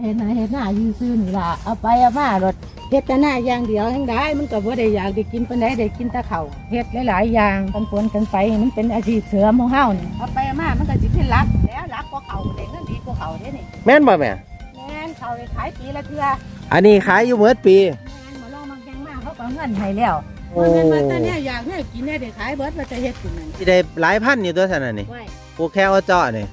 เห็นหน้าเห็นหน้ายืนซื่อนี่ล่ะเอาไปเอามารถเฮ็ดแต่หน้าอย่างเดียวทั้งได้ มันก็บ่ได้อยากได้กินปานใดได้กินแต่ข้าวเฮ็ดหลายๆอย่างกันปนกันไปมันเป็นอาชีพเสริมของเฮานี่เอาไปเอามามันก็สิเป็นหลักแล้วหลักกว่าเขาได้เงินดีกว่าเขาเด้นี่แม่นบ่แม่แม่นเขาได้ขายปีละเทื่ออันนี้ขายอยู่เมื่อปีแม่นบ่ลองมาแกงมาเขาก็เอาเงินให้แล้วโอ้มันเป็นว่าแต่เนี่ยอยากเนี่ยกินเนี่ยได้ขายเบิดว่าจะเฮ็ดกินนั่นสิได้หลายพันอยู่ตัวซั่นน่ะนี่ไว้ปลูกแค่เอาเจาะนี่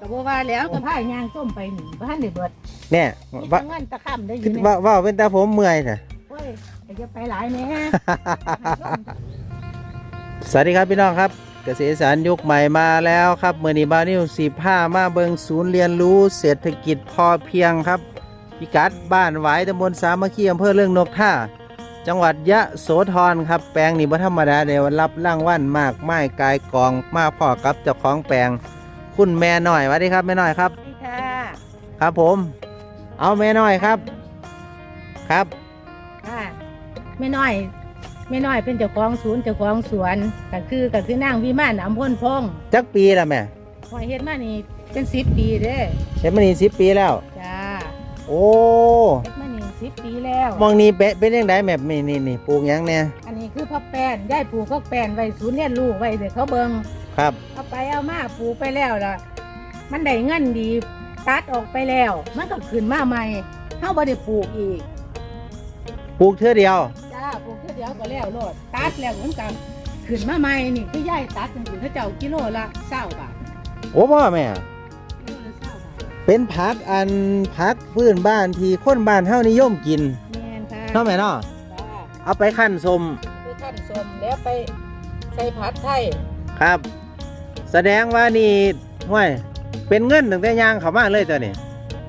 ก็บ่ว่าแล้วก็พายางต้มไปนี่บ่ทันได้เบิดแน่มีว่าแต่เงินตะค่ำได้อยู่นี่ว่าว่าเป็นตาผมเมื่อยน่ะ โอ้ยแต่จะไปหลายแหน่สวัสดีครับพี่น้องครับ เกษตรสารยุคใหม่มาแล้วครับเมื่อนี้บาวนิวสีผ้ามาเบิงศูนย์เรียนรู้เศรษฐกิจพอเพียงครับพิกัดบ้านหวายตำบลสามัคคีอำเภอเรื่องนกท่า จังหวัดยะโสธรครับ แปลงนี้บ่ธรรมดาเดี๋ยวรับร่างว่านมากไม้กายกองมาพ่อกับเจ้าของแปลง คุณแม่น้อยสวัสดีครับแม่น้อยครับนี่ค่ะครับผม เอาแม่น้อยครับ ครับ ค่ะแม่น้อยแม่น้อยเป็นเจ้าของศูนย์เจ้าของสวนก็คือก็คือนางวิมานอำพลพงษ์จักปีแล้วแม่พอยเฮ็ดมานี่เป็นสิบปีเด้เฮ็ดมานี่สิบปีแล้ว จ้าโอ้เฮ็ดมานี่สิบปีแล้ว มองนี่เป็นเป็นยังไงแบบนี่นี่นี่ปลูกหยังเนี่ยอันนี้คือพักแป้นยายปลูกพักแป้นไว้ศูนย์เรียนรู้ไว้เดี๋ยวเขาเบิง ครับเอาไปเอามาปลูกไปแล้วล่ะ มันได้เงินดีตัดออกไปแล้ว มันก็ขึ้นมาใหม่เฮาบ่ได้ปลูกอีกปลูกเท่อเดียวจ้าปลูกเท่าเดียวก็แล้วโลดตัดแล้วเหมือนกันขึ้นมาใหม่นี่คือย่ายตัดจังซี่เขาเจ้ากิโลละ20บาทโอ้พ่อแม่กิโลละ20บาทเป็นผักอันผักพื้นบ้านที่คนบ้านเฮานิยมกินแม่นค่ะเนาะแม่เนาะจ้าเอาไปขั้นสมไปขั้นสมแล้วไปใส่ผัดไทย ครับ แสดงว่านี่ห้วยเป็นเงินตั้งแต่ย่างเข้ามาเลยตัวนี้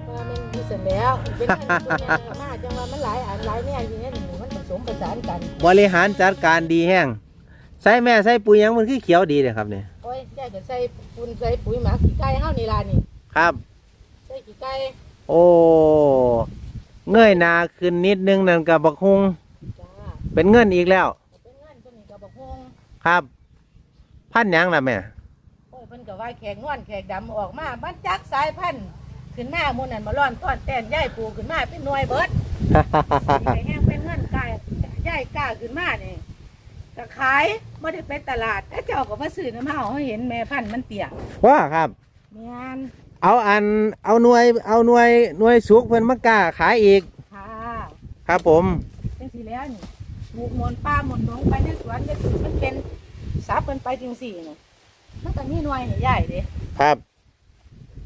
ว่ามันมีเสร็จแล้วเป็นอันเป็นอย่างขมาจังว่ามันหลายอันหลายแนวอยู่เนี่ยนี่มันผสมประสานกันบริหารจัดการดีแห้งใส่แม่ใส่ปุ๋ยหยังมันคือเขียวดีเลยครับเนี่ยโอ้ยยายก็ใส่ปุ๋ยใส่ปุ๋ยหมักขี้ไก่เฮานี่ล่ะนี่ครับ ใส่ขี้ไก่โอ้เงยหนาขึ้นนิดนึงนั่นกับบักฮุงจ้าเป็นเงินอีกแล้ว เป็นเงินตัวนี้ก็บอกฮงครับ พันหยังล่ะแม่โอ้ยเพิ่นก็ว่าแขกนวลแขกดำออกมามันจักสายพันธุ์ขึ้นมาหมู่นั้นมาร้อนต้อนแต้นยายปลูกขึ้นมาเป็นหน่วยเบิดไอ้แห้งเป็นเงินกายยายกล้าขึ้นมานี่ก็ขายบ่ได้ไปตลาดถ้าเจ้าก็มาซื้อน้ำเฮาเฮาเห็นแม่พันธุ์มันเตี้ยว่าครับแม่นเอาอันเอาหน่วยเอาหน่วยหน่วยสุกเพิ่นมากล้าขายอีกค่ะครับผมจังซี่แล้วนี่ปลูกหมอนป้าหมอนดงไปในสวนจะถือมันเป็นสับเพิ่นไปจังซี่นี่ มันก็มีหน่วยนี่ใหญ่เด้ครับ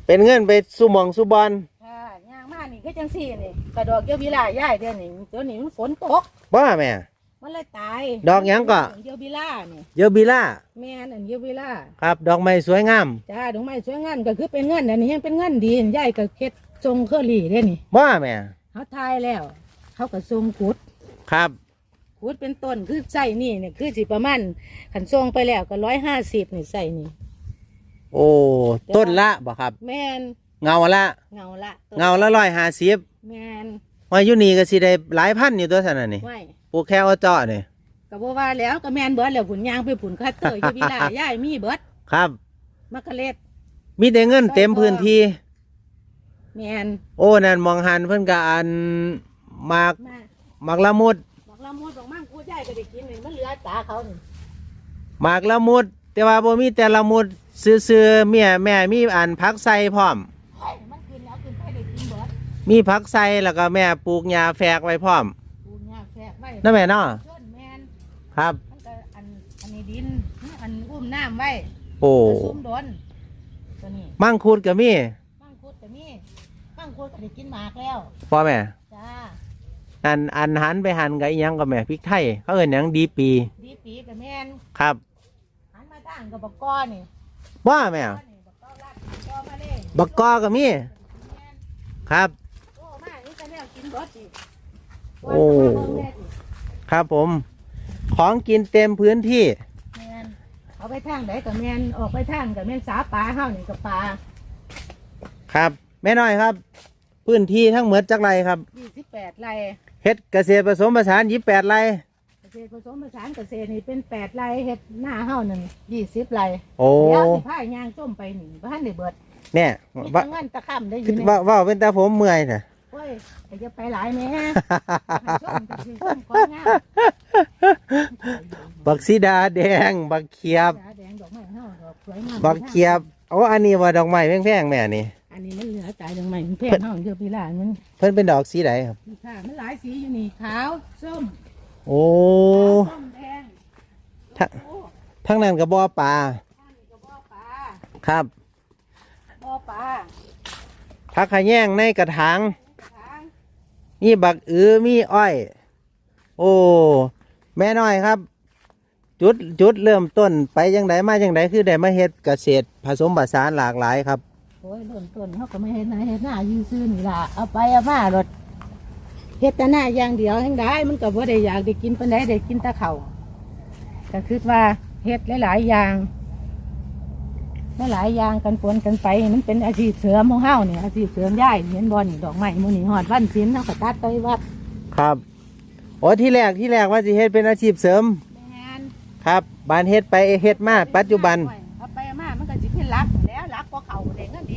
เป็นเงินไปสุหมองสุบอลค่ะย่างมานี่ก็จังซี่นี่กระดอกเกี่ยววิลาใหญ่เด้อนี่ตัวนี้มันฝนตกว่าแม่ มันเลยตายดอกหยังก็เกี่ยววิลานี่เยอะบิล่าแม่นอันเกี่ยววิลาครับ ดอกไม้สวยงามจ้าดอกไม้สวยงามก็คือเป็นเงินอันนี้ยังเป็นเงินดีใหญ่ก็เฮ็ดทรงเคอรี่เด้นี่ว่าแม่ เขาทายแล้ว เขาก็ทรงขุดครับ ขุดเป็นต้นคือใส่นี่เนี่ยคือสิประมาณขันทรงไปแล้วก็ร้อยห้าสิบนี่ใส่นี่ โอ้ต้นละบ่ครับ แม่นเงาละ เงาละต้นเงาละร้อยห้าสิบแม่นว่าอยู่นี่ก็สิได้หลายพันอยู่ตัวสันน่ะนี่ไว้ปลูกแค่เอาเจาะนี่ก็บ่ว่าแล้วก็แม่นเบิดแล้วผุนยางไปผุนคัตเตอร์อยู่วิลาย่ายมีเบิดครับ มะกะเล็ดมีแต่เงินเต็มพื้นที่ แม่นโอ้นั่นมองหันเพิ่นก็อันหมากมาหมากละมุดบอกละมุดบอกมั่งกูย่ายก็ได้กินนี่มันเหลือตาเขานี่หมากละมุด แต่ว่าบ่มีแต่ละมุดซื่อๆเมียแม่มีอันผักใส่พร้อม เฮ้ยมันกินแล้วกินไปได้กินเบิดมีผักใส่แล้วก็แม่ปลูกหญ้าแฝกไว้พร้อมกูย่าแฝกไว้นั่นแม่เนาะชนแม่นครับ มันก็อันอันนี้ดิน อันอุ้มน้ำไว้โอ้กระซุ่มดนตัวนี้มังคุดก็มีมั่งคุดก็มีมั่งคุดก็ได้กินหมากแล้วพ่อแม่จ้า อันอันหันไปหันกับอีหยังก็แม่พริกไทยเขาเอิ้นหยังดีปี ดีปีกับแม่นครับ หันมาตั้งกับบักก้อนี่ว่าแม่ก้อนี่บักก้อรัดบักก้อมาเลยบักกอก็มีแม่นครับ โอ้มานี่ก็แล้วกินเบิดอีกโอ้ ครับผม ของกินเต็มพื้นที่ แม่นเอาไปทางไหนกับแม่นออกไปทางกับแม่นสาปลาเฮานี่กับปลาครับ แม่น้อยครับ พื้นที่ทั้งหมดจักไรครับยี่สิบแปดไร่ เฮ็ดเกษตรผสมผสานยี่แปดไรเกษตรผสมผสานเกษตรนี่เป็นแปดไร่เฮ็ดหน้าเฮานั่นยี่สิบไร่โอ้เดี๋ยวสิพายางส้มไปนี่บ้านได้เบิดเนี่ยมีว่าแต่เงินตะค่ำได้อยู่เนี่ยว่าว่าเป็นตาผมเมื่อยน่ะแต่จะไปหลายแม่ให้ส้มจะคือส้มของงามบักสีดาแดง บักเขียบ แดงดอกไม้เฮาดอกสวยงามบักเขียบโอ้อันนี้ว่าดอกไม้แพงๆแม่นี่ อันนี้มันเหลือตายดอกไม้มันแพงเฮาเดียวปีละมันเพิ่นเป็นดอกสีใดครับ มีค่ามันหลายสีอยู่นี่ขาวส้มโอ้ส้มแดงถ้าโอ้ทั้งนั้นก็บ่อปลาข้างนี้ก็บ่อปลาครับบ่อปลาผักขะแยงในกระถาง ทางมีบักอือมีอ้อย โอ้ แม่น้อยครับ จุดจุดเริ่มต้นไปยังไดมายังไดคือได้มาเฮ็ดเกษตรผสมผสานหลากหลายครับโอ้ยต้นต้นเขาก็ไม่เฮ็ดนาเฮ็ดหน้ายืซื้อนี่ล่ะเอาไปเอามารถเฮ็ดแต่หน้าอย่างเดียวทั้งได้มันก็บ่ได้อยากได้กินปานใดได้กินแต่ข้าวก็คิดว่าเฮ็ดหลายๆอย่างหลายๆอย่างกันปนกันไปมันเป็นอาชีพเสริมของเฮาเนี่ยอาชีพเสริมย่ายเห็นบ่นี่ดอกไม้มื้อนี้ฮอดวันศีลเฮาก็ตัดไปวัดครับโอ้ที่แรกที่แรกว่าสิเฮ็ดเป็นอาชีพเสริมแม่นครับบานเฮ็ดไปเฮ็ดมาปัจจุบันเอาไปเอามามันก็สิเป็นหลักแล้ว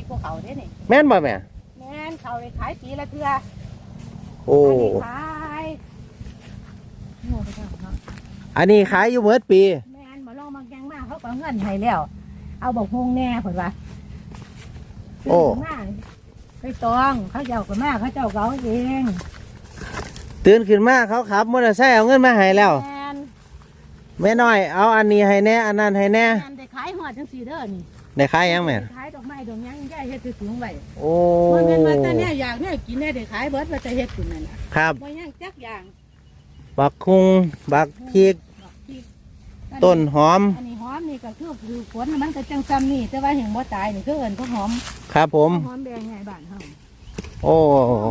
หลักกว่าเขาได้เงินดีกว่าเขาเด้นี่แม่นบ่แม่ แม่นเขาได้ขายปีละเทื่อโอ้ อันนี้ขายโง่ไปทางเนาะอันนี้ขายอยู่เมื่อปี แม่นมาลองมาแกงมาเขาก็เอาเงินให้แล้ว เอาบอกฮงแน่ผลว่าโอ้ ซื้มาไปตองเขาเจ้าก็มาเขาเจ้าก็เอาเองตื่นขึ้นมาเขาขับมอเตอร์ไซค์เอาเงินมาให้แล้ว แม่นแม่น้อย เอาอันนี้ให้แน่ อันนั้นให้แน่แม่นได้ขายหอดจังสีเด้อนี่ ได้ขายยังแม่ได้ขายดอกไม้ดอกหยังย่ายเฮ็ดถือถุงไว้โอ้มันเป็นว่าแต่เนี่ยอยากเนี่ยกินได้ได้ขายเบิดว่าจะเฮ็ดถุงนั่นน่ะครับ บ่ยังจักอย่างบักคุงบักพริกดอกพริกต้นหอม อันนี้หอมนี่ก็คือคือผลมันก็จังซ้ำนี่แต่ว่าเห็นบ่ตายนี่คือเอิ้นพวกหอมครับผม หอมแดงไงบ้านเฮาโอ้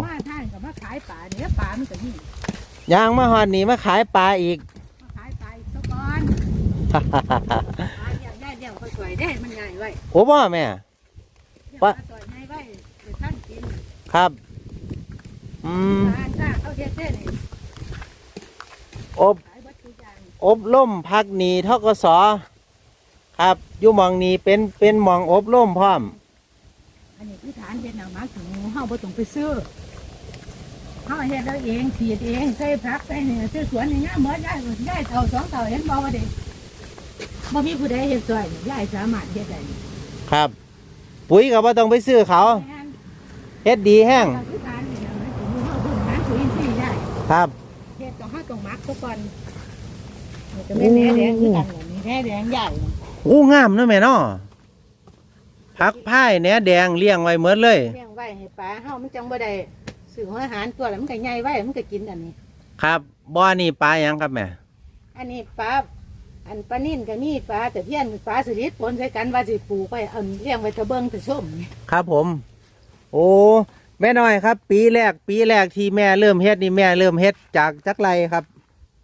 มาท่านกับมาขายปลาเนี่ยปลามันก็นี่ยางมาหอดนี่มาขายปลาอีก มาขายปลาอีกสักก้อนปลา สวยได้มันใหญ่ไว้โอ้บ่แม่เดี๋ยวปะมาสวยใหญ่ไว้เดี๋ยวท่านกินครับ อืมปลาถ้าเขาเฮ็ดได้นี่อบขายวัตถุกอย่างอบรมพักหนีทกสครับอยู่หมองนี้เป็นเป็นหมองอบรมพร้อม อันนี้คือฐานเฮ็ดหนามาถึงเฮาบ่ต้องไปซื้อเฮาเฮ็ดแล้วเองฉีดเองใส่ผักใส่เนี่ยซื้อสวนนี่งามหมดได้ได้เท่าสองเท่าเห็นบ่ว่าเด็ก บ่มีผู้ใดเฮ็ดซอยนี่ยายสามารถเฮ็ดได้นี่ครับ ปุ๋ยก็บ่ต้องไปซื้อเขาแม่นเฮ็ดดีแห้งคือฐานนี่นะมันสิอยู่เฮาพื้นฐานปุ๋ยอินทรีย์ได้ครับเฮ็ดต้องห้าต้องมักซะก่อนนี่จะไม่แหน่แดงคือกันเหรอนี่แหน่แดงใหญ่นะอู้งามเนาะแม่เนาะพักพายแหนแดงเลี้ยงไว้เหมือนเลย เลี้ยงไว้ให้ปลาเฮามันจังบ่ได้ซื้อหัวอาหารตัวแล้วมันก็ใหญ่ไว้มันก็กินอันนี้ ครับบ่อนี่ปลาหยังครับแม่ อันนี้ปลา อันปลานิ่นก็มีปลาแต่เพี้ยนปลาสลิดปนใส่กันว่าสิปลูกไว้เอาเลี้ยงไว้ตะเบิงตะส้มนี่ครับผม โอ้แม่น้อยครับ ปีแรกปีแรกที่แม่เริ่มเฮ็ดนี่แม่เริ่มเฮ็ดจากจักไรครับ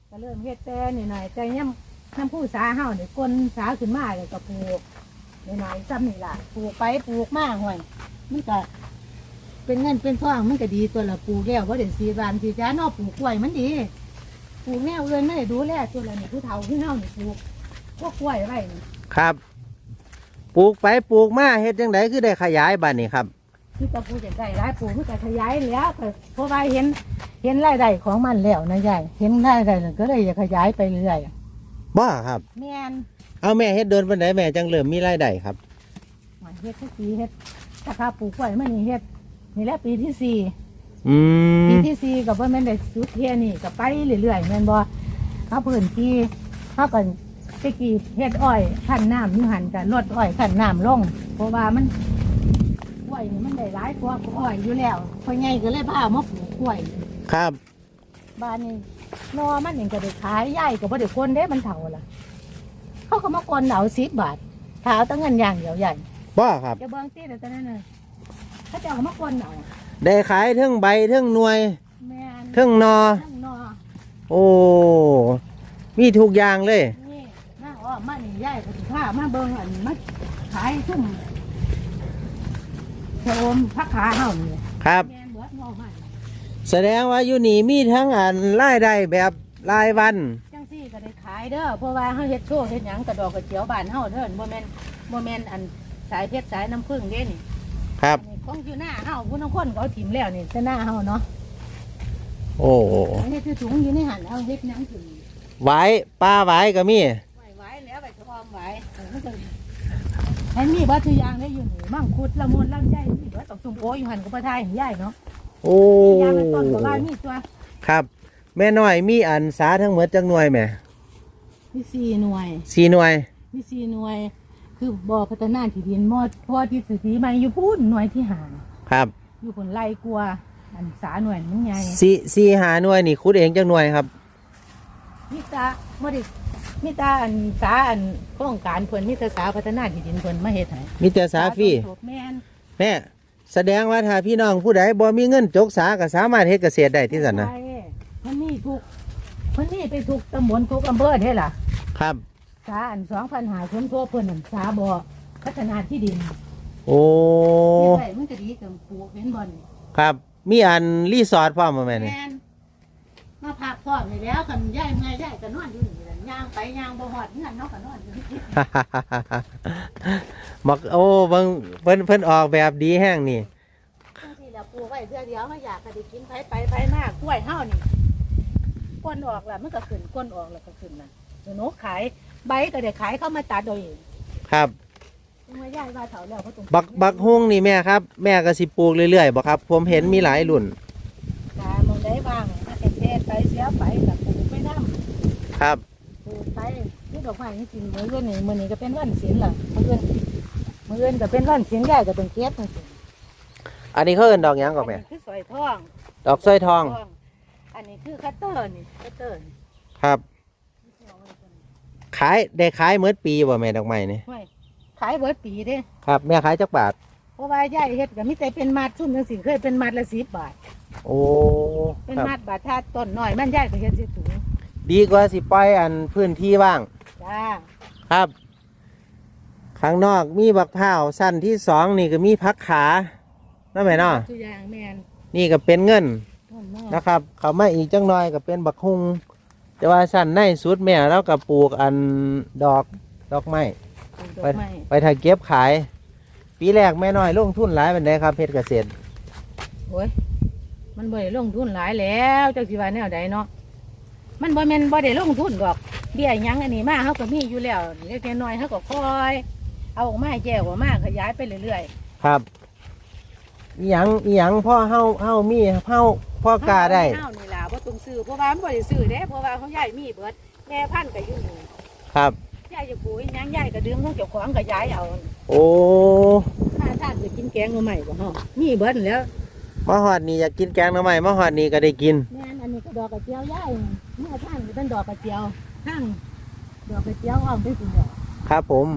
ก็เริ่มเฮ็ดแต่นิดหน่อยแต่ย่ำน้ำผู้สาเฮาเนี่ยก้นสาขึ้นมาเลยก็ปลูกนิดหน่อยซ้ำนี่ล่ะปลูกไปปลูกมาห่วยมันก็เป็นเงินเป็นทองมันก็ดีตัวละปลูกแล้วว่าเด่นสีบานสีจ้านอปลูกกล้วยมันดี ปลูกแนวเอื่นไม่ได้ดูแลตัวละนี่ผู้เฒ่าผู้เฮานี่ปลูกพวกกล้วยไว้นี่ครับ ปลูกไปปลูกมาเฮ็ดจังไดคือได้ขยายบ้านนี่ครับที่ตะปูจะได้รายปลูกมันก็ขยายแล้วก็เพราะว่าเห็นเห็นรายได้ของมันแล้วนะยายเห็นรายได้แล้วก็เลยอยากขยายไปเรื่อยบ่ครับ แม่นเอาแม่เฮ็ดเดินปานใดแม่จังเริ่มมีรายได้ครับหมันเฮ็ดทุกปีเฮ็ดถ้าข้าปลูกกล้วยมันนี่เฮ็ดนี่แหละปีที่สี่ อืมปีที่สี่กับว่าแม่นได้สุดเทียนี่ก็ไปเรื่อยๆแม่นบ่เขาเพิ่นที่เขาก็ตะกี้เฮ็ดอ้อยขั้นน้ำอยู่หันกันลดอ้อยขั้นน้ำลง เพราะว่ามันกล้วยนี่มันได้หลายกว่าอ้อยอยู่แล้วพ่อใหญ่ก็เลยพามาปลูกกล้วยครับ บ้านนี้นอมันเองก็ได้ขายใหญ่ก็บ่ได้คนเด้มันเท่าล่ะ เขาก็มาคนเอาสิบบาทถ้าเอาตั้งเงินอย่างเดียวใหญ่ บ่ครับ จะเบิ่งตีแต่ตอนนั้นน่ะเขาเจ้าก็มาคนเอา ได้ขายเทั้งใบเทั้งหน่วยแม่นเทั้งนอ ทั้งนอโอ้ มีทุกอย่างเลย นี่มาอ้อมมานี่ใหญ่ก็สิพามาเบิ่งอันมาขายซุ่มโสมพักขาเฮานี่ครับ แม่นเบิดงอมันแสดงว่าอยู่นี่มีทั้งอันรายได้แบบรายวัน จังซี่ก็ได้ขายเด้อเพราะว่าเฮาเฮ็ดโชว์เฮ็ดหยังกระดอกกระเจียวบ้านเฮาเด้อบ่แม่นบ่แม่นอันสายเพชรสายน้ำผึ้งเด้นี่ครับ อันนี้ ของอยู่หน้าเฮาผู้นคนก็เอาถิ่มแล้วนี่แต่หน้าเฮาเนาะโอ้อันนี้คือถุงอยู่ในหันเอาเฮ็ดหยังถึงไว้ป้าไว้ก็มีไว้ไว้แล้วไว้ทอมไว้เออมันก็ให้มีบัตรยางได้อยู่นี่มั่งคุดละมุนลำไยนี่เดี๋ยวต้องซุ่มโออยู่หันกับปลาไทยใหญ่เนาะโอ้ยางมันต้นกับว่ามีตัวครับ แม่น้อยมีอันสาทั้งหมดจักหน่วยแหมมีสี่หน่วยสี่หน่วย มีสี่หน่วย คือบ่อพัฒนาที่ดินมอดพอที่สถีมาอยู่พูนหน่วยที่หาครับอยู่ผลไล่กลัวอันสาหน่วยมันใหญ่สี่สี่หาหน่วยนี่คุดเองจักหน่วยครับมิตาบ่ได้มิตาอันสาอันโครงการเพิ่นมิตาสาพัฒนาที่ดินเพิ่นมาเฮ็ดให้มีแต่สาฟรีสมทบแม่นแม่แสดงว่าถ้าพี่น้องผู้ใดบ่มีเงินจกสาก็สามารถเฮ็ดเกษตรได้ที่สันนะใช่มันมีทุกมันมีไปทุกตำบลทุกอำเภอเด้ล่ะครับ สาอัน2,000หาคนทั่วเพิ่นอันสาบ่อพัฒนาที่ดินโอ้เฮ็ดไว้มันก็ดีจังปลูกเห็นบ่นี่ครับ มีอันรีสอร์ทพร้อมบ่แม่นี่แม่นมาพักพร้อมนี่แล้วคันย้ายเมื่อยย้ายก็นอนอยู่นี่แหละย่างไปย่างบ่ฮอดเงินเนาะก็นอนอยู่นี่บอกโอ้เบิ่งเพิ่นเพิ่นออกแบบดีแห้งนี่บางทีเราปลูกไว้เพื่อเดียวมาอยากก็ได้กินไปไปไปมากกล้วยเฮานี่ก้นออกแล้วมันก็ขึ้นก้นออกแล้วก็ขึ้นน่ะเดี๋ยวหนูขาย ใบก็ได้ขายเข้ามาตัดโดยเองครับยังมาย้ายว่าเถาแล้วเขาตรงบักบักฮุ้งนี่แม่ครับ แม่ก็สิปลูกเรื่อยๆบ่ครับ ผมเห็นมีหลายรุ่นตามองได้บ้างมาแต่เทศไปเสียไปกับปลูกไปน้ครับำปลูกไปนี่ดอกไม้นี่จริงมื้อเดือนนี้มื้อนี้ก็เป็นวันศีลล่ะมื้อเดือนมื้อเดือนก็เป็นวันศีลใหญ่ก็ต้องเก็บจังซี่อันนี้เขาเอิ้นดอกหยังก่อนอัแม่นนี้คือสอยทองดอกสร้อยทอง อันนี้คือคัตเตอร์นี่คัตเตอร์นี่ครับ ขายได้ขายเมื่อปีบ่แม่ดอกไม้นี่ห้วยขายเบิดปีเด้ ครับ แม่ขายจักบาท เพราะว่าย่ายเฮ็ดก็มีแต่เป็นมัดซุ่มจังซี่เคยเป็นมัดละ10บาท โอ้เป็นครับมัดบาทถ้าต้นน้อยมันย่ายก็เฮ็ดสิถุงดีกว่าสิปล่อยอันพื้นที่ว่าง จ้าครับ ข้างนอกมีบักพร้าวสั้นที่สองนี่ก็มีพักขานั่นไหมเนาะตัวอย่างแม่นนี่ก็เป็นเงินต้นน้อยนะครับ เขามาอีกจังน้อยก็เป็นบักฮุง แต่ว่าสั้นในสุดแม่แล้วก็ปลูกอันดอกดอกไม้ปลูกดอกไม้ไปถ่ายเก็บขาย ปีแรกแม่น้อยลงทุนหลายเป็นไดครับเพชรเกษตรโอ้ยมันบ่ได้ลงทุนหลายแล้วจักสิว่าแนวใดเนาะมันบ่แม่นบ่ได้ลงทุนดอกเบี้ยหยังอันนี้มาเฮาก็มีอยู่แล้วเล็กๆน้อยๆเฮาก็ค่อย เอาออกมาแยกออกมาขยายไปเรื่อยๆครับ อีหยังอีหยังพ่อเฮาเฮามีเฮาพ่อกล้าได้ เฮานี่ล่ะบ่ต้องซื้อเพราะว่ามันบ่ได้ซื้อเด้เพราะว่าเขาย้ายมีเบิดแม่พันธุ์ก็อยู่นี่ครับย้ายจะปลูกอีหยังย้ายก็ดื่มของเจ้าของก็ย้ายเอาโอ้ถ้าท่านไปกินแกงหน่อไม้บ่เฮามีเบิดนั่นแหล้วมาหอดนี่อยากกินแกงหน่อไม้มาหอดนี่ก็ได้กิน แม่นอันนี้ก็ดอกกระเจียวย้ายเมื่อท่านก็เป็นดอกกระเจียวทั้งดอกกระเจียวอ้อมไปสิดอกครับผม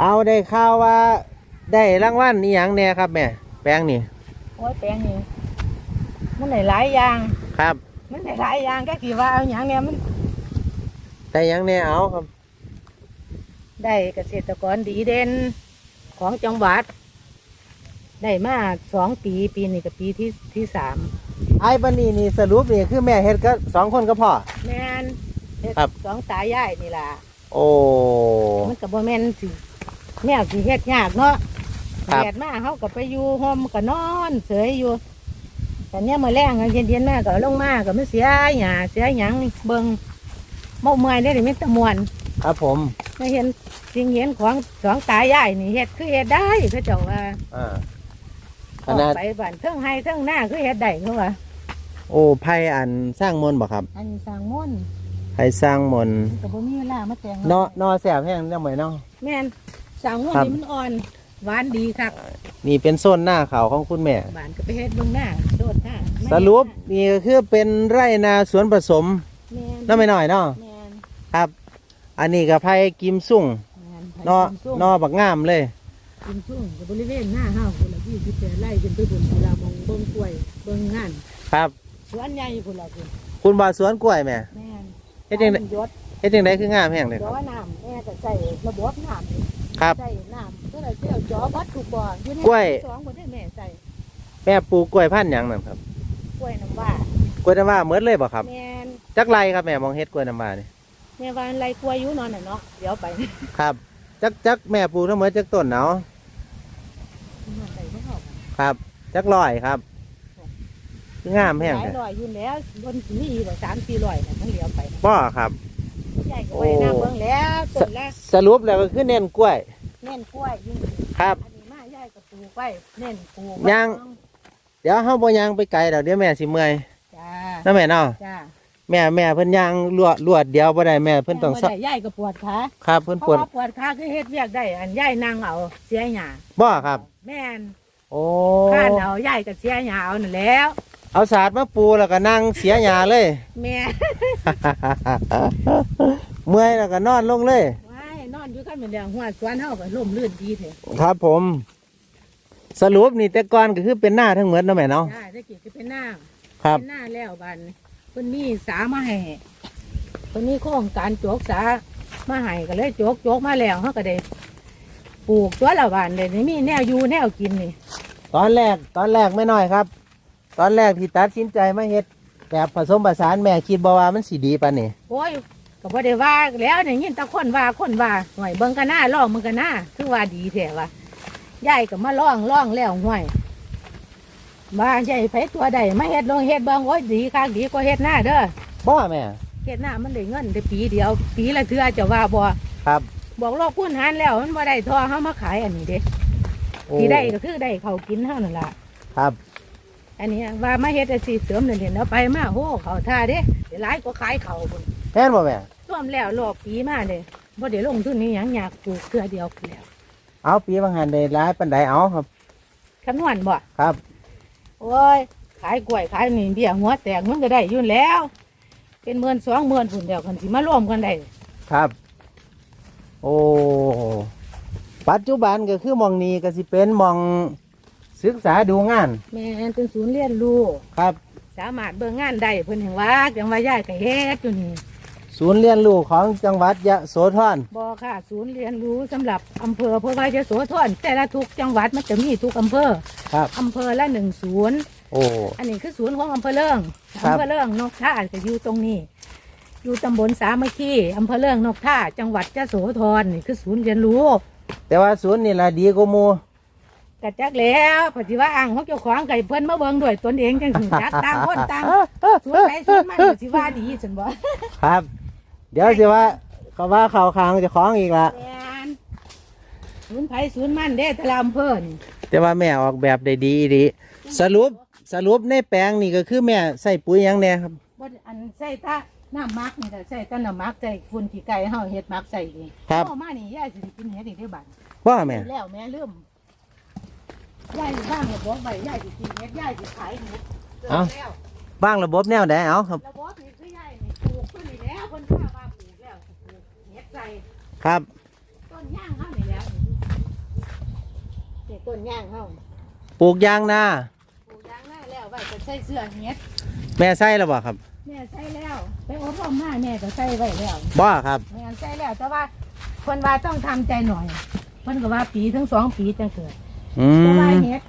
เอาได้ข่าวว่า ได้รางวัลนี่หยังแน่ครับแม่ แปลงนี่โอ้ยแปลงนี่มันได้หลายอย่าง ครับ มันได้หลายอย่างก็สิว่าเอาหยังเนี่ยมันได้หยังแน่เอาครับ ได้เกษตรกรดีเด่นของจังหวัด ได้มาสองปีปีนี้กับปีที่ที่สามไอ้บันนี่นี่สรุปนี่คือแม่เฮ็ดก็สองคนก็พอ แมนเฮ็ดครับ สองตายายนี่ล่ะโอ้มันกับบ่แม่นสิแนวสิเฮ็ดยากเนาะ ครับ แดดมาเขาก็ไปอยู่ห้อมก็นอนเสยอยู่แต่เนี้ยมาแรงเย็นเย็นๆมาก็ลงมาก็มันเสียหยาเสียหยังเบิ่งเมาเมื่อยได้อมิตรมวนครับผมไม่เห็นสิ่งเห็นของสองตายายนี่เฮ็ดคือเฮ็ดได้เขาเจ้าว่าอ่าขออกนาดไปบ้านเทิงให้เทิงหน้าคือเฮ็ดได้เขาว่าโอ้ไผ่อันสร้างมนต์บ่ครับอันนี้สร้างม่นต์ไผ่สร้างมนต์ก็บ่มีเวลามาแต่งนอนอแสบแห้งจังไหมเนาะ แม่นสร้างม่นครัต์บนี่มันอ่อน หวานดีครับนี่เป็นโซนหน้าเขาของคุณแม่บ้านก็ไปเฮ็ดเบิ่งหน้าโดดหน้าสรุปนี่ก็คือเป็นไร่นาสวนผสมแม่นน้าไม่น้อยเนาะแม่นครับ อันนี้กับไผ่กิมซุ่งแม่นนอกินนอบักงามเลย กินชุ่มกับบริเวณหน้าห้าคนละที่ที่แต่ไล่จนไปบุญเวลามองเบิ่งกล้วยเบิ่งงานครับ สวนใหญ่คนละคนคุณบ่อสวนกล้วยแม่แม่นเฮ็ดจังไดยศเฮ็ดจังไดคืองามแห้งเลยเดี๋คยวรับว่าน้ำแม่ก็ใส่ระบบน้ำครับ ใส่น้ำ ก็เลยเจ้าจอบัดถูกบ่ออยู่ในกล้วย สองคนได้แม่ใส่แม่ปลูกกล้วยพันธุ์หยังนั่นครับกล้วยน้ำว่ากล้วยน้ำว้าเมดเลยบ่ครับ แม่นจักไรครับแม่มองเฮ็ดกล้วยน้ำว้านี่แม่วาอันไรกล้วยอยู่นอนน่ะเนาะเดี๋ยวไปครับจักจักแม่ปลูกทั้งหมดจักต้นเนาะมันใส่บ่เข้าไปครับจักร้อยครับคืองามแห้งหลายแต่ร้อยอยู่แล้วบนสิมีอีกว่าสามสี่ร้อยน่ะมันเหลียวไปนะบ่ครับยายก็ไว้น้ำเบิ่งแล้วต้นละสรุปแล้วก็คือเน้นกล้วย เน่นกล้วยยิ่งครับ อันนี้มายายก็ปลูกไว้เน่นปลูกยัง เดี๋ยวเฮาบ่ย่างไปไกลดอกเดี๋ยวแม่สิเมื่อยจ้านะแม่เนาะจ้าแม่แม่เพิ่นย่างลวดลวดเดียวบ่ได้แม่เพิ่นต้องแม่ซะบ่ได้ยายก็ปวดขาครับ เพิ่นเพปราะวดว่าปวดขาคือเฮ็ดเวียกได้ อันยายนั่งเอาเสียหญ้าบ่ครับ แม่นโอ้ข้านเอายายก็เสียหญ้าเอานั่นแหล้ว เอาสาดมาปูแล้วก็นั่งเสียหญ้าเลย แม่ เมื่อยแล้วก็นอนลงเลยว้ายนอนอยู่กันเหมือนเดิมหัวสวนเฮาก็ล่มลื่นดีเถอะครับผม สรุปนี่แต่ก่อนก็คือเป็นหน้าทั้งหมดเนาะแม่เนาะจ้าได้กี่คือเป็นหน้าครับเป็นหน้าแล้วบัดนเพิ่นมีสามาให้เพิ่นมีโครงการโจกสามาให้ก็เลยโจกโจกมาแล้วเฮาก็ได้ปลูกตัวละบานเลยนี่มีแนวอยู่แนวกินนี่ตอนแรกตอนแรกไม่น้อยครับ ตอนแรกที่ตัดสินใจมาเฮ็ดแบบผสมผสานแม่คิดบ่ว่ามันสิดีปานนี่โอ้ย ก็บ่ได้ว่าแล้วเนี่ยยินแตะคนว่าคนว่าห่วยเบิ่งกันหน้าลองมึงกันหน้าคือว่าดีแท้ว่ายายก็มาลองลองแล้วห่วยว่ายายไผตัวใดมาเฮ็ดลองเฮ็ดเบิ่งโอ้ยดีคักดีกว่าเฮ็ดหน้าเด้อบ่แม่เฮ็ดหน้ามันได้เงินได้ปีเดียว ปีละเทื่อจะว่าบ่ครับ บอกลอกคุณหารแล้วมันบ่ได้ทอเฮามาขายอันนี้เด้โอ้ที่ได้ก็คือได้เขาวกินเท่านั่นล่ะครับอันนี้ว่ามาเฮ็ดอาชีพเสริมเรียนเอาไปมาโหเขาท่าเด้เดี๋ยวหลายก็ขายเขาบุญแม่นบ่แม่ ร่วมแล้วรอบปีมาเลยบ่ได้ลงทุนนี่หยังอยากปลูกเทื่อเดียวแล้วเอาปีบางหันได้หลายปานใดเอาครับ คำนวณบ่ครับ โอ้ย ขายกล้วยขายนี่เบี้ยหัวแตกมันก็ได้อยู่แล้ว เป็นหมื่นสองหมื่นพุ่นเดียวกันสิมารวมกันได้ครับ โอ้ปัจจุบันก็คือหมองนี้ก็สิเป็นหมองศึกษาดูงานแม่นเป็นศูนย์เรียนรู้ ครับ สามารถเบิ่งงานได้เพิ่นแห่งว่าจังว่าย้ายก็เฮ็ดอยู่นี่ ศูนย์เรียนรู้ของจังหวัดยะโสธรบ่ค่ะ ศูนย์เรียนรู้สำหรับอำเภอเพราะว่าจะโสธรแต่ละทุกจังหวัดมันจะมีทุกอำเภอครับ อำเภอละหนึ่งศูนย์โอ้ อันนี้คือศูนย์ของอำเภอเลิงครับ อำเภอเลิงนกท่าจะอยู่ตรงนี้ อยู่ตำบลสามัคคีอำเภอเลิงนกท่าจังหวัดจะโสธรนี่คือศูนย์เรียนรู้แต่ว่าศูนย์นี่ละดีกว่าหมูกระจักแล้วปฏิว่าอ่างของเจ้าของไก่เพิ่นมาเบิ่งด้วยตนเองจังสิจักต่างคนต่างศูนย์ไหนศูนย์มันก็สิว่าดีฉันบ่ ครับ เดี๋ยวสิว่าเขาว่าเขาคางเจะคล้าของอีกละแม่นศูนย์ไผศูนย์มันเด้แต่ละอำเภอนี่แต่ว่าแม่ออกแบบได้ดีดีสรุปสรุปในแปลงนี่ก็คือแม่ใส่ปุ๋ยหยังแน่ครับบ่อันใส่ตาน้ำมักนี่แต่ใส่ตาน้ำมักใส่ฝุ่นขี้ไก่เฮาเฮ็ดมักใส่นี่ครับเอามานี่ยายสิกินเฮ็ดอีกได้บัดว่าแม่แล้วแม่ลืมยายสิบ้างระบบใบยายสิกินเฮ็ดยายสิขายเฮ็ดเกิดแล้วบ้างระบบแนวไหนเอาครับระบบนี่ คือยายนี่ปลูกขึ้นนี่แล้วเพิ่นพามาปลูกแล้วสิปลูกเฮ็ดใส่ครับ ต้นย่างเฮานี่แล้วนี่ต้นย่างเฮาปลูกยางนาปลูกย่างหน้าแล้วไว้ก็ใส่เสื้อเฮ็ดแม่ใส่แล้วบ่ครับแม่ใส่แล้ว ไปอบรมมาแม่ก็ใส่ไว้แล้วบ่ครับ แม่ใส่แล้วแต่ว่าคนว่าต้องทำใจหน่อยเพิ่นก็ว่าปีถึงสองปีจังเกิดอืเพราะว่ามเฮ็ด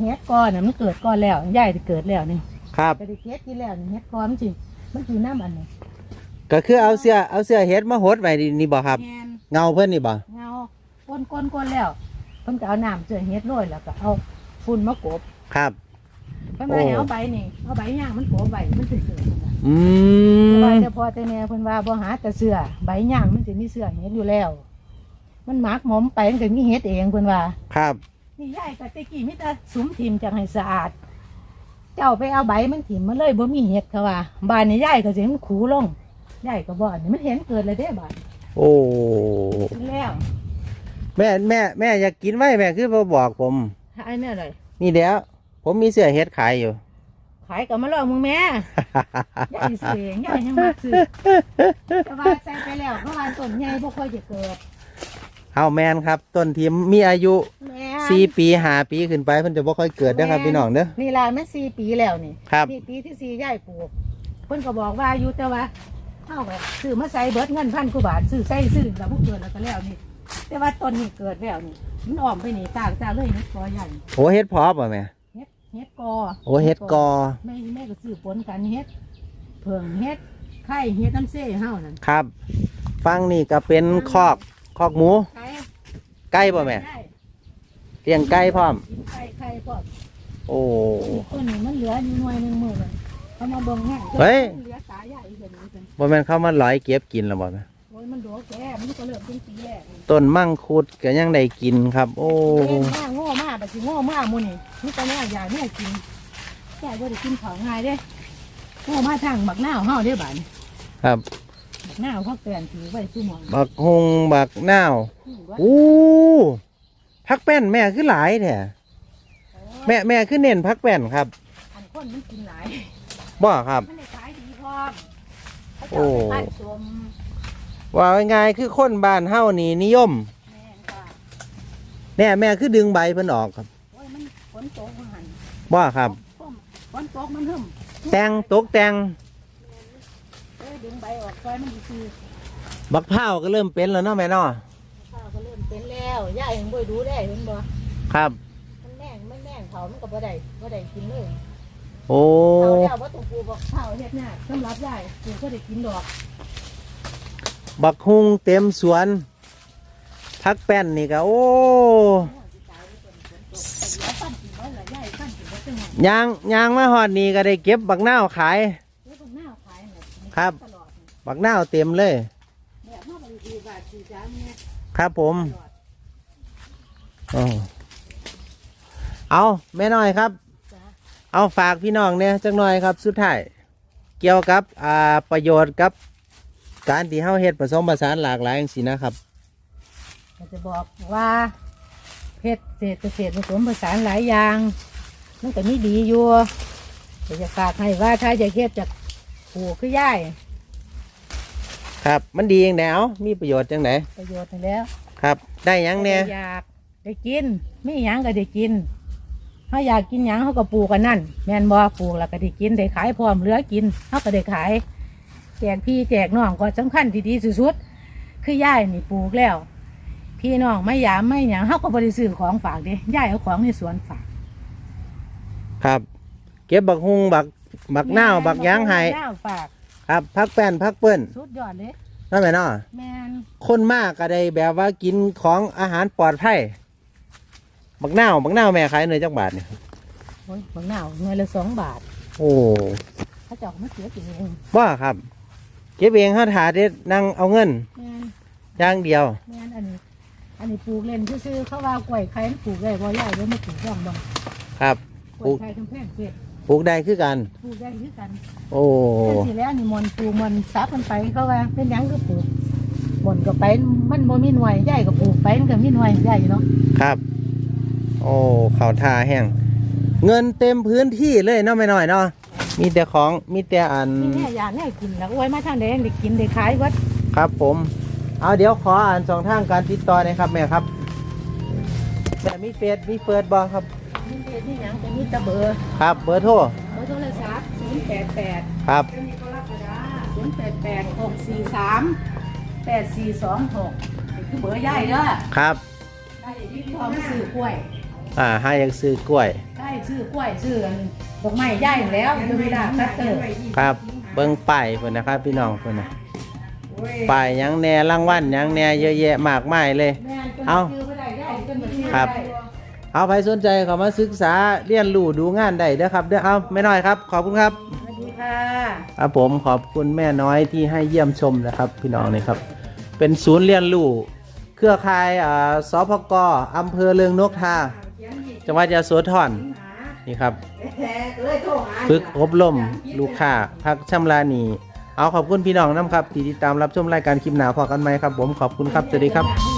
เฮ็ดก่อนน่ะมันเกิดก่อนแล้วยายจะเกิดแล้วนี่ ครับ ก็ได้เฮ็ดที่แล้วนี่เฮ็ดก่อนมันสิมันสิน้ำอันนี้ ก็คือเอาเสื้อเอาเสื้อเฮ็ดมาหดไว้นี่นี่บ่ครับ แม่นเงาเพิ่นนี่บ่เงาก้นก้นก้นแล้วเพิ่นก็เอาน้ำเจือเฮ็ดโรยแล้วก็เอาฝุ่นมากบครับ เพิ่นว่าให้เอาใบนี่เอาใบย่างมันกบใบมันสิเกิดนะอืใบมแต่พอแต่แม่เพิ่นว่าบ่หาแต่เสื้อใบย่างมันสิมีเสื้อเฮ็ดอยู่แล้ว มันหมักหมอมไปมันก็มีเฮ็ดเองเพิ่นว่า ครับ นี่ยายก็ตะกี้มีแต่สุมทิมจังให้สะอาด เจ้าไปเอาใบมันถิ่มมาเลยบ่มีเห็ดเขาว่าบ้านนี้ยายก็สิมันขูลง ยายก็บ่อันนี้มันเห็นเกิดเลยเด้บ้านโอ้เห็นแล้วแม่แม่แม่อยากกินไว้แม่คือบ่บอกผม หายแม่เลยนี่เดี๋ยวผมมีเสื้อเฮ็ดขายอยู่ ขายก็มาลองมึงแม่ยายสิซื้อเองยายยังมาซื้อแต่ว่าใส่ไปแล้วเพราะว่าต้นใหญ่บ่ค่อยจะเกิดเอาแมนครับ ต้นทีมมีอายุแม่สี่ปีห้าปีขึ้นไปเพิ่นจะบ่ค่อยเกิดเด้อครับพี่น้องเด้อ นี่ล่ะมันสี่ปีแล้วนี่ครับ นี่ปีที่สี่ยายปลูกเพิ่นก็บอกว่าอยู่แต่ว่า เฮาแบบซื้อมาใส่เบิดเงินพันกว่าบาทซื้อใส่ซื้อแล้วบ่เกิดแล้วก็แล้วนี่ แต่ว่าต้นนี้เกิดแล้วนี่มันอ้อมไปนี่ตากจ้าเลยเฮ็ดกอใหญ่โอ้เฮ็ดพอป่ะแม่เฮ็ดเฮ็ดกอโอ้เฮ็ดกอแม่แม่ก็ซื้อปนกันเฮ็ดเพิ่งเฮ็ดไข่เฮ็ดน้ำเซ่เฮานั่นครับ ฟังนี่ก็เป็นคอกคอกหมูไข่ไก่ป่ะแม่ไข่เลี้ยงไก่พร้อมกินไข่ไข่พร้อมโอ้ต้นนี้มันเหลืออยู่หน่วยหนึงมื้อนั้น เขามาเบิ่งแห้งเฮ้ย เหลือตาใหญ่อีกแล้วนี่เพิ่นบ่แม่นเข้ามาหลอยเก็บกินแล้วบ่แม่โอ้ยมันโดนแก่มันก็เริ่มเป็นปีแรกนี่ต้นมังคุดก็ยังได้กินครับ โอ้เล่นมาโง่มาบัดสิโง่มาหมื้อนี่มีแต่แม่อยากแม่กินแก่บ่ได้กินของง่ายเด้โง่มาทางบักนาวเฮาเด้อบัดนี้ครับบักนาวเขาเปลี่ยนถือไว้ซุหมองบักฮงบักนาวนี่ว่าอู้พักแป้นแม่คือหลายแท้แม่แม่คือเน้นพักแป้นครับ อันคนมันกินหลาย บ่ครับ มันได้ขายดีพร้อมเขาโอ้จะเอาไปปั้นสมว่าง่ายๆคือคนบ้านเฮานี่นิยม แม่นค่ะแน่แม่คือดึงใบเพิ่นออกครับโอ้ยมันฝนตกมาหันบ่ครับ ฝนตกมันหึ่มแต่งตกแต่งเอ้ยดึงใบออกซอยมันดีคือบักพร้าวก็เริ่มเป็นแล้วเนาะแม่เนาะข้าวก็เริ่มเป็นแล้วย่ายังบ่ดูได้เห็นบ่ครับ มันแม่งมันแม่งเขามันก็บ่ได้บ่ได้กินเลย โอ้เขาแล้วบ่ต้องปลูกบอกข้าวเฮ็ดหน้าสำหรับยายปลูกก็ได้กินดอกบักฮุงเต็มสวนพักแป้นนี่ก็โอ้แล้วปั้นกินบ่ล่ะยายปั้นกินบ่จังหวะยางยางมาฮอดนี่ก็ได้เก็บบักนาวขาย แล้วก็หน้าขายน่ะครับ ตลอดนี่บักนาวเต็มเลยแบบเฮาก็ดีบาทสี่จานเนี่ยครับผมตลอดออเอาแม่น้อยครับจ้ะ เอาฝากพี่น้องเนี่ยจักหน่อยครับสุดท้ายเกี่ยวกับอ่าประโยชน์กับ การที่เฮาเฮ็ดผสมผสานหลากหลายจังซี่นะครับ ก็จะบอกว่าเพชรเศษเกษตรผสมผสานหลายอย่างมันก็มีดีอยู่แต่จะฝากให้ว่าถ้าจะเฮ็ดจากปลูกคือย่ายครับ มันดีอย่างแนวมีประโยชน์จังไหนประโยชน์นี่แล้วครับ ได้หยังเนี่ย อยากได้กินไม่หยังก็ได้กิน เขาอยากกินหยังเขาก็ปลูกกันนั่นแม่นบ่ปลูกแล้วก็ได้กินได้ขายพร้อมเหลือกินเขาก็ได้ขาย แจกพี่แจกน้องก็สำคัญที่ดีสุดๆคือย่ายนี่ปลูกแล้ว พี่น้องไม่ยามไม่หยังเขาก็บริซื้อของฝากเด้ย่ายเอาของในสวนฝากครับ เก็บบักฮุงบักบักนาวบักหยางไห้บักนาวฝากครับพักแป้นพักเปิ้นสุดยอดเลยนั่นแหละเนาะแมนคนมากก็ได้แบบว่ากินของอาหารปลอดภัย บักนาวบักนาวแม่ขายเนยจักบาทเนี่ยโอ้ยบักนาวเงินละสองบาทโอ้เขาเจะเอามาเสียกินเองว่าครับเก็บเองเขาถาเด็ดนั่งเอาเงินแมนอย่างเดียวแม่นอันนี้อันนี้ปลูกเล่นซื่อๆเขาว่ากล้วยไข่มันปลูกได้บ่ย่ายเดี๋ยวมาปลูกร่องบ่ครับ กล้วยไข่กำแพงเพชรปลูกได้คือกัน ปลูกได้คือกันโอ้ แต่สิแล้วนี่มนต์ปลูกมนต์ซับมันไปเขาว่าเป็นหยังก็ปลูกมนต์ก็ไปมันบ่มีหน่วยย่ายก็ปลูกไปมันก็มีหน่วยย่ายเนาะครับ โอ้เขาท่าแห้งเงินเต็มพื้นที่เลยเนาะไม่น้อยเนาะมีแต่ของมีแต่อันนี่แน่ยาแน่กินแล้วโอ้ยมาทางใดได้กินได้ขายวัดครับผม เอาเดี๋ยวขออ่านสองทางการติดต่อหนะครับแม่ครับแม่มีเฟซมีเฟิร์ดบอครับนี่เฮ็ดนี่หยังเป็นมีแตะเบอร์ครับ เบอร์โทรเบอร์โทรศัพท์088ครับ088 643 8426นี่คือเบอร์ย่ายเด้อครับได้ที่พร้อมซื้อกล้วย อ่าให้อยากซื้อกล้วย ได้ซื้อกล้วยซื้ออันดอกไม้ย่ายแล้วเดี๋ยวเวลาคัตเตอร์ครับ เบิ้งป้ายเพิ่นนะครับ พี่น้องเพิ่นนะป้ายหยังแหน่รางวัลหยังแหน่เยอะแยะมากมายเลย แม่นจนเอาซื้อบ่ได้ได้จนบ่ซื้อครับ ได้เอาใครสนใจเขามาศึกษาเรียนรู้ดูงานได้เด้อครับเด้อเอาไม่น้อยครับ ขอบคุณครับ สวัสดีค่ะ ครับผมขอบคุณแม่น้อยที่ให้เยี่ยมชมนะครับ พี่น้องนี่ครับ เป็นศูนย์เรียนรู้เครือข่ายอ่าสพกอำเภอเลืองนกทา จังหวัดยะโสธรนี่ครับฝึกอบรมลูกค้าพักชำระหนีเอาขอบคุณพี่น้องน้ำครับที่ติดตามรับชมรายการคลิปหนาพอกันไหมครับ ผมขอบคุณครับสวัสดีครับห